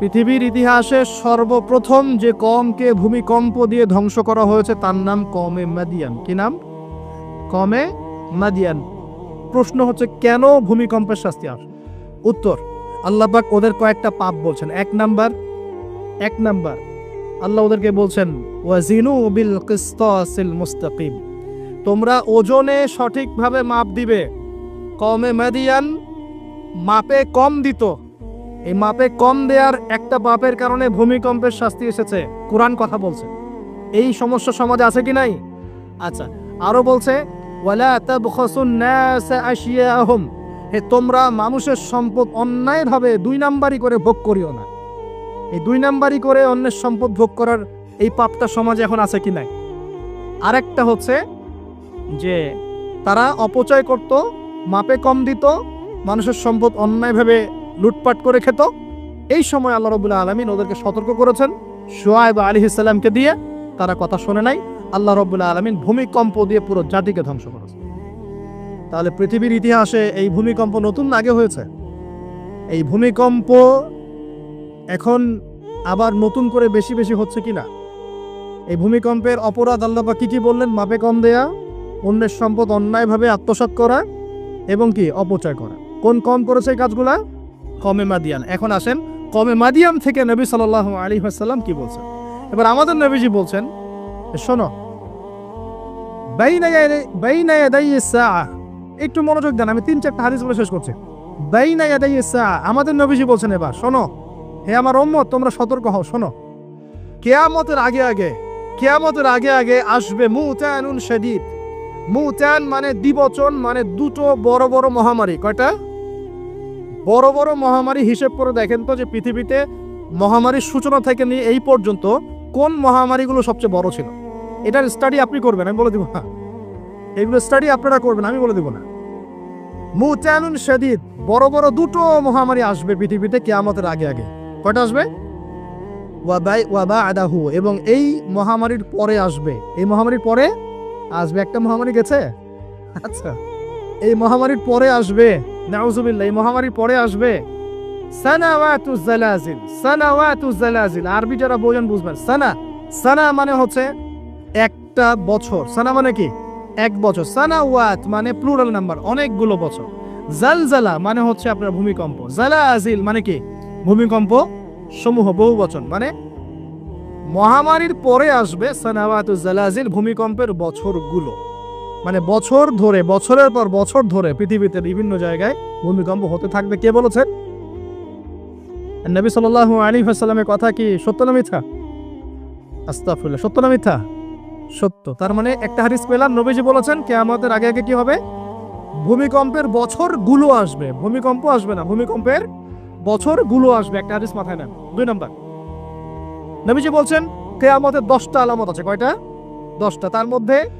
পৃথিবীর ইতিহাসে সর্বপ্রথম যে কমকে ভূমিকম্প দিয়ে ধ্বংস করা হয়েছে, তার নাম কমে মাদিয়ান। কি নাম? কমে মাদিয়ান। প্রশ্ন হচ্ছে, কেন ভূমিকম্পের শাস্তি আসে? উত্তর আল্লাহবাক ওদের কয়েকটা পাপ বলছেন। এক নাম্বার এক নাম্বার, আল্লাহ ওদেরকে বলছেন, ওয়াজিনু বিল কিসতাসিল মুস্তাকিম। তোমরা ওজনে সঠিকভাবে মাপ দিবে। কমে মাদিয়ান মাপে কম দিত। এই মাপে কম দেয়ার একটা পাপের কারণে ভূমিকম্পের শাস্তি এসেছে। কোরআন কথা বলছে। এই সমস্যা সমাজে আছে কি নাই? আচ্ছা আরও বলছে হে, তোমরা মানুষের সম্পদ অন্যায়ভাবে দুই নাম্বারই করে ভোগ করিও না। এই দুই নাম্বারই করে অন্যের সম্পদ ভোগ করার এই পাপটা সমাজে এখন আছে কি নাই? আরেকটা হচ্ছে যে, তারা অপচয় করত, মাপে কম দিত, মানুষের সম্পদ অন্যায়ভাবে লুটপাট করে খেত। এই সময় আল্লাহ রবুল্লা আলমিন ওদেরকে সতর্ক করেছেন। সোয়াইব আলী ইসলামকে দিয়ে তারা কথা শোনে নাই। আল্লাহ রবুল্লা আলমিন ভূমিকম্প দিয়ে পুরো জাতিকে ধ্বংস করেছে। তাহলে পৃথিবীর ইতিহাসে এই ভূমিকম্প নতুন আগে হয়েছে? এই ভূমিকম্প এখন আবার নতুন করে বেশি বেশি হচ্ছে কিনা? এই ভূমিকম্পের অপরাধ আল্লাহ কি কি বললেন? মাপে কম দেয়া, অন্যের সম্পদ অন্যায়ভাবে আত্মসাৎ করা এবং কি? অপচয় করা। কোন কম করেছে এই কাজগুলা? কমে মাদিয়ান। এখন আসেন, কমে মাদিয়াম থেকে নবী সাল আলী সাল্লাম কি বলছেন? এবার আমাদের নবীজি বলছেন শোনো। একটু মনোযোগ দেন, আমি তিন চারটা হাদিস বলে শেষ করছি। আমাদের নবীজি বলছেন এবার, শোনো, হে আমার উম্মত, তোমরা সতর্ক হও, শোনো। কেয়ামতের আগে আগে, কেয়ামতের আগে আগে আসবে মুতানুন শাদীদ। মুতান মানে দিবচন মানে দুটো বড় বড় মহামারী। কয়টা? বড় বড় মহামারী হিসেব করে দেখেন তো যে পৃথিবীতে মহামারীর সূচনা থেকে নিয়ে এই পর্যন্ত কোন মহামারীগুলো সবচেয়ে বড় ছিল? এটার স্টাডি আপনি করবেন, আমি বলে দিব না এগুলো স্টাডি আপনারা করবেন, আমি বলে দিব না। মুতানুন শাদীদ, বড় বড় দুটো মহামারী আসবে পৃথিবীতে কেয়ামতের আগে আগে। কয়টা আসবে? ওয়াবাই ওয়াবা আদাহু এবং এই মহামারীর পরে আসবে। এই মহামারীর পরে আসবে, একটা মহামারী গেছে? আচ্ছা। এই মহামারীর পরে আসবে নাউজুবিল্লাহ, এই মহামারীর পরে আসবে। আরবি যারা বোঝেন বুঝবেন, সানা সানা মানে হচ্ছে একটা বছর। সানা মানে কি? এক বছর। মানে প্লুরাল নাম্বার অনেকগুলো বছর। জালজালা মানে হচ্ছে আপনার ভূমিকম্প। জালাজিল মানে কি? ভূমিকম্প সমূহ, বহু বচন। মানে মহামারীর পরে আসবে সানাওয়াতু জালাজিল, ভূমিকম্পের বছরগুলো। মানে বছর ধরে, বছরের পর বছর ধরে পৃথিবীতে বিভিন্ন জায়গায় ভূমিকম্প হতে থাকবে। কে বলেছেন নবী সাল্লাল্লাহু আলাইহি ওয়াসাল্লামের কথা কি সত্য না মিথ্যা? আস্তাগফিরুল্লাহ, সত্য না মিথ্যা? সত্য। তার মানে একটা হাদিস পেলাম, নবীজি বলেছেন, কিয়ামতের আগে আগে কি হবে? ভূমিকম্পের বছরগুলো আসবে। ভূমিকম্প আসবে না, ভূমিকম্পের বছরগুলো আসবে। একটা হাদিস মাথায় নেন। দুই নম্বর। নবীজি বলছেন, কেয়ামতের দশটা আলামত আছে। কয়টা? দশটা। তার মধ্যে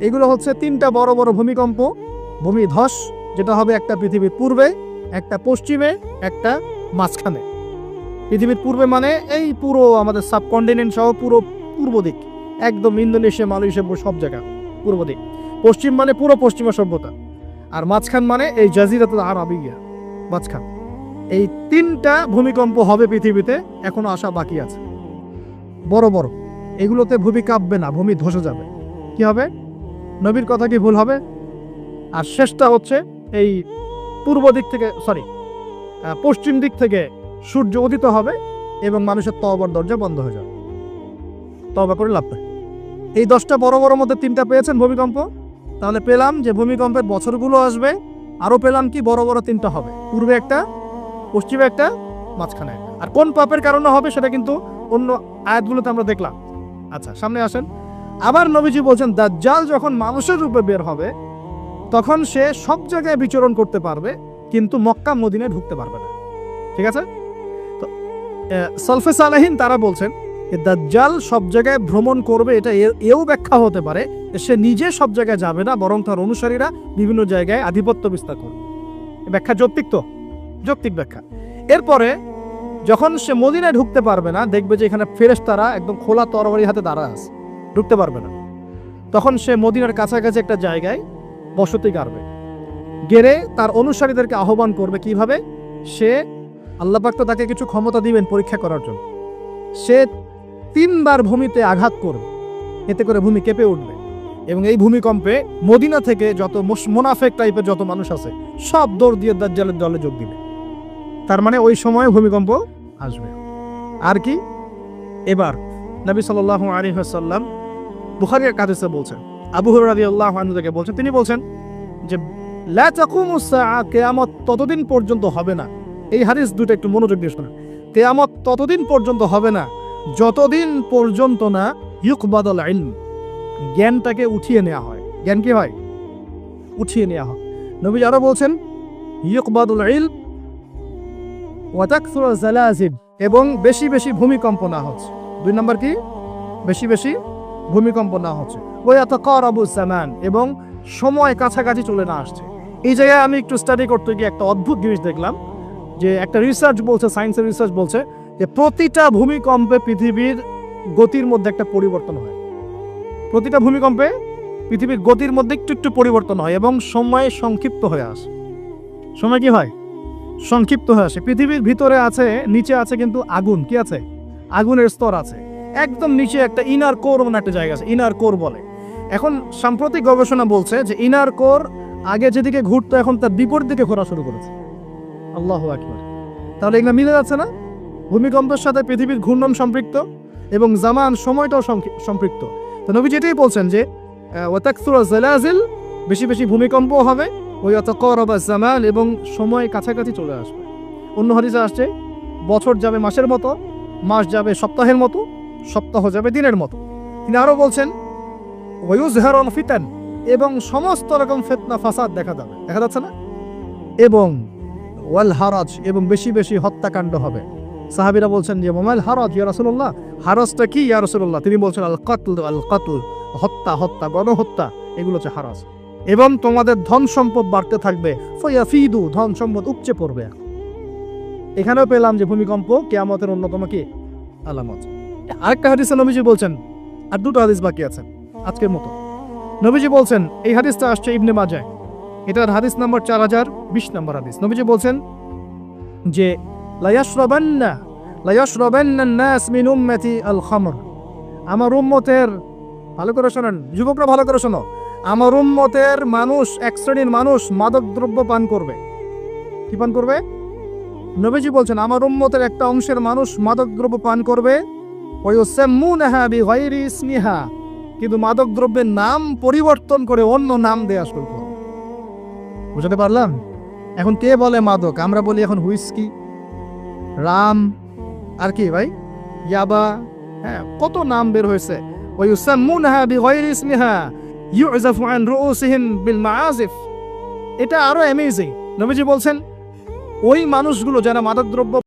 এগুলো হচ্ছে তিনটা বড় বড় ভূমিকম্প ভূমি ধস যেটা হবে একটা পৃথিবীর পূর্বে, একটা পশ্চিমে, একটা মাঝখানে। পৃথিবীর পূর্বে মানে এই পুরো আমাদের সাবকন্টিনেন্ট সহ পুরো পূর্ব দিক। একদম ইন্দোনেশিয়া, মালয়েশিয়া সব জায়গা, পূর্ব দিক। পশ্চিম মানে পুরো পশ্চিমা সভ্যতা। আর মাঝখান মানে এই জাজিরাতুল আরবিয়া, মাঝখান। এই তিনটা ভূমিকম্প হবে পৃথিবীতে, এখনও আসা বাকি আছে। বড় বড়। এগুলোতে ভূমি কাঁপবে না ভূমি ধসে যাবে। কি হবে? নবীর কথা কি ভুল হবে? আর শেষটা হচ্ছে এই পূর্ব দিক থেকে সরি পশ্চিম দিক থেকে সূর্য উদিত হবে এবং মানুষের তবর দরজা বন্ধ হয়ে যাবে। তবা করে লাভ। এই দশটা বড় বড় মধ্যে তিনটা পেয়েছেন ভূমিকম্প। তাহলে পেলাম যে ভূমিকম্পের বছরগুলো আসবে, আরও পেলাম কি বড় বড় তিনটা হবে। পূর্বে একটা, পশ্চিমে একটা, মাঝখানে আর কোন পাপের কারণে হবে সেটা কিন্তু অন্য আয়াতগুলোতে আমরা দেখলাম। আচ্ছা সামনে আসেন। আবার নবীজি বলছেন, দাজ্জাল যখন মানুষের রূপে বের হবে, তখন সে সব জায়গায় বিচরণ করতে পারবে, কিন্তু মক্কা মদিনায় ঢুকতে পারবে না। ঠিক আছে? তো সলফে সালাহিন তারা বলছেন যে, দাজ্জাল সব জায়গায় ভ্রমণ করবে, এটা এও ব্যাখ্যা হতে পারে সে নিজে সব জায়গায় যাবে না, বরং তার অনুসারীরা বিভিন্ন জায়গায় আধিপত্য বিস্তার করবে। ব্যাখ্যা যৌক্তিক তো? যৌক্তিক ব্যাখ্যা। এরপরে, যখন সে মদিনায় ঢুকতে পারবে না, দেখবে যে, এখানে ফেরেশতারা একদম খোলা তরবারি হাতে দাঁড়া আছে। ঢুকতে পারবে না। তখন সে মদিনার কাছাকাছি একটা জায়গায় বসতি গাড়বে। গেড়ে তার অনুসারীদেরকে আহ্বান করবে কীভাবে? সে আল্লাপাক তো তাকে কিছু ক্ষমতা দিবেন পরীক্ষা করার জন্য। সে তিনবার ভূমিতে আঘাত করবে। এতে করে ভূমি কেঁপে উঠবে। এবং এই ভূমিকম্পে মদিনা থেকে যত মোনাফেক টাইপের যত মানুষ আছে, সব দৌড় দিয়ে দাজ্জালের দলে যোগ দিবে। তার মানে ওই সময় ভূমিকম্প আসবে। আর কি? এবার নবী সাল্লাহ আলী সাল্লাম বুখারির কাদেসে বলছেন, আবু হরাদি আল্লাহ থেকে বলছেন, তিনি বলছেন যে কিয়ামত ততদিন পর্যন্ত হবে না। এই হাদিস দুটো একটু মনোযোগ দিয়ে শোনেন। কেয়ামত ততদিন পর্যন্ত হবে না, যতদিন পর্যন্ত না ইউকবাদল ইলম, জ্ঞানটাকে উঠিয়ে নেওয়া হয়। জ্ঞান কি হয়? উঠিয়ে নেওয়া হয়। নবী আরও বলছেন, ইউকবাদুল ইলম ওয়াতাকসুর জালাজিব এবং বেশি বেশি ভূমিকম্প না হচ্ছে। দুই নম্বর কি? বেশি বেশি ভূমিকম্প না হচ্ছে। ওই এত করবু জামান, এবং সময় কাছাকাছি চলে না আসছে। এই জায়গায় আমি একটু স্টাডি করতে গিয়ে একটা অদ্ভুত জিনিস দেখলাম, যে একটা রিসার্চ বলছে সায়েন্সের রিসার্চ বলছে, যে প্রতিটা ভূমিকম্পে পৃথিবীর গতির মধ্যে একটা পরিবর্তন হয়। প্রতিটা ভূমিকম্পে পৃথিবীর গতির মধ্যে একটু একটু পরিবর্তন হয়, এবং সময় সংক্ষিপ্ত হয়ে আসে। সময় কি হয়? সংক্ষিপ্ত হয়ে আসে। পৃথিবীর ভিতরে আছে, নিচে আছে কিন্তু আগুন, কি আছে? আগুনের স্তর আছে। একদম নিচে একটা ইনার কোর মানে একটা জায়গা আছে ইনার কোর বলে। এখন সাম্প্রতিক গবেষণা বলছে যে ইনার কোর আগে যেদিকে ঘুরতো, এখন তার বিপরীত দিকে ঘোরা শুরু করেছে। আল্লাহ আকবার। তাহলে এগুলো মিলে যাচ্ছে না? ভূমিকম্পের সাথে পৃথিবীর ঘূর্ণন সম্পৃক্ত এবং জামান সময়টাও সম্পৃক্ত। তো নবী যেটাই বলছেন যে ওয়াতাকসুরা জালাজিল, বেশি বেশি ভূমিকম্প হবে ওই অত করবা জামাল এবং সময় কাছাকাছি চলে আসবে। অন্য হাদিসে আসছে, বছর যাবে মাসের মতো, মাস যাবে সপ্তাহের মতো সপ্তাহ যাবে দিনের মতো। তিনি আরও বলছেন ওয়ুজহারন ফিতান এবং সমস্ত রকম ফেতনা, ফাসাদ দেখা যাবে। দেখা যাচ্ছে না? এবং ওয়াল হারাজ এবং বেশি বেশি হত্যাকাণ্ড হবে। সাহাবিরা বলছেন যে মোমাইল হারাজ, ইয়া রাসূলুল্লাহ, হারাজটা কি, ইয়া রাসূলুল্লাহ? তিনি বলছেন, আল কাতল আল কাতল, হত্যা হত্যা, গণহত্যা, এগুলো হচ্ছে হারাজ। এবং তোমাদের ধন সম্পদ বাড়তে থাকবে। ফয়াফিদু, ধন সম্পদ উপচে পড়বে। এখানেও পেলাম যে, ভূমিকম্প কেয়ামতের অন্যতম কি? আলামত। আরেকটা হাদিসে নবীজি বলছেন, আর দুটো হাদিস বাকি আছে, আজকের মতো। নবীজি বলছেন, এই হাদিসটা আসছে ইবনে মাজায় এটার হাদিস নাম্বার চার হাজার বিশ নম্বর হাদিস। নবীজি বলছেন, যে, লায়াশরাবান্না লায়াশরাবান্না নাস মিন উম্মতি আল খামর। আমার উম্মতের, ভালো করে শোনেন, যুবকরা ভালো করে শোনো। আমার উম্মতের মানুষ, এক শ্রেণির মানুষ মাদক দ্রব্য পান করবে। কি পান করবে? নবীজি বলছেন, আমার উম্মতের একটা অংশের মানুষ মাদক দ্রব্য পান করবে ইসমিহা কিন্তু মাদক দ্রব্যের নাম পরিবর্তন করে অন্য নাম দেয়া শুরু করবে বুঝতে পারলাম? এখন কে বলে মাদক? আমরা বলি এখন হুইস্কি, রাম, আর কি ভাই? ইয়াবা হ্যাঁ কত নাম বের হয়েছে? ওয়ুসাম্মুনাহা বিগাইরি ইসমিহা ইউজাফু আন রুউসিহিম বিল মাআজিফ এটা আরও অ্যামেজিং নবীজি বলছেন, ওই মানুষগুলো যারা মাদকদ্রব্য